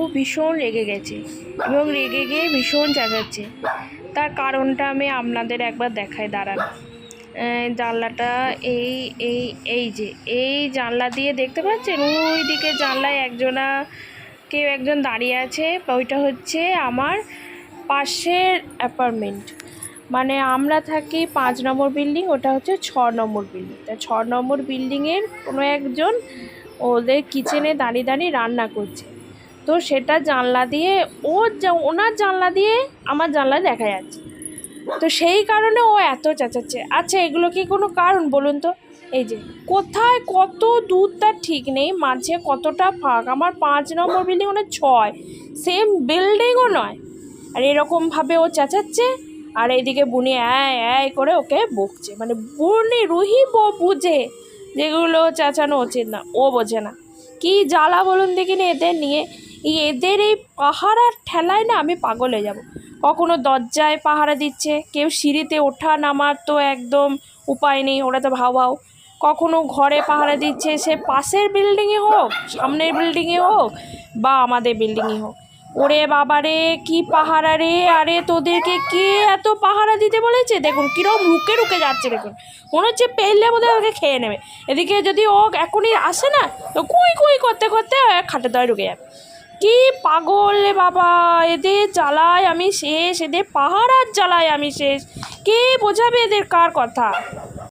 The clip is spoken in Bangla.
ও ভীষণ রেগে গেছে এবং রেগে গিয়ে ভীষণ চেঁচাচ্ছে। তার কারণটা আমি আপনাদের একবার দেখাই, দাঁড়ান। জানলাটা এই এই এই যে, এই জানলা দিয়ে দেখতে পাচ্ছেন? ওই দিকে জানলায় একজনা কেউ একজন দাঁড়িয়ে আছে, ওইটা হচ্ছে আমার পাশের অ্যাপার্টমেন্ট। মানে আমরা থাকি পাঁচ নম্বর বিল্ডিং, ওটা হচ্ছে ছ নম্বর বিল্ডিং। তা ছ নম্বর বিল্ডিংয়ের কোনো একজন ওদের কিচেনে দাঁড়িয়ে দাঁড়িয়ে রান্না করছে। তো সেটা জানলা দিয়ে যা- ওনার জানলা দিয়ে আমার জানলা দেখা যাচ্ছে। তো সেই কারণে ও এত চেঁচাচ্ছে। আচ্ছা এগুলো কি কোনো কারণ বলুন তো? এই যে, কোথায় কত দূর তার ঠিক নেই, মাঝে কতটা ফাঁক। আমার পাঁচ নম্বর বিল্ডিং ওনার ছয়। সেম বিল্ডিংও নয়। আর এরকমভাবে ও চেঁচাচ্ছে, আর এইদিকে বুনি অ্যায় অ্যায় করে ওকে বকছে। মানে বুনি রুহি বুঝে যেগুলো চেঁচানো উচিত না, ও বোঝে না। কি জ্বালা বলুন দেখিনি এদের নিয়ে। এদের এই পাহারার ঠেলায় না আমি পাগল হয়ে যাব। কখনো দরজায় পাহারা দিচ্ছে, কেউ সিঁড়িতে ওঠা নামার তো একদম উপায় নেই, ওরা তো ভাও কখনো ঘরে পাহারা দিচ্ছে, সে পাশের বিল্ডিংয়ে হোক, সামনের বিল্ডিংয়ে হোক, বা আমাদের বিল্ডিংয়ে হোক। ওরে বাবারে কি পাহারা রে, আরে তোদেরকে কে এত পাহারা দিতে বলেছে? দেখুন কীরকম রুকে রুকে যাচ্ছে, দেখুন। মনে হচ্ছে পেলে বোধহয় ওকে খেয়ে নেবে। এদিকে যদি ও এখনই আসে না, তো কুই কুই করতে করতে খাটে দয় ঢুকে যাবে। কি পাগল রে বাবা, এদের জ্বালায় আমি শেষ, এদের পাহাড়ার জ্বালায় আমি শেষ। কে বোঝাবে এদের কার কথা?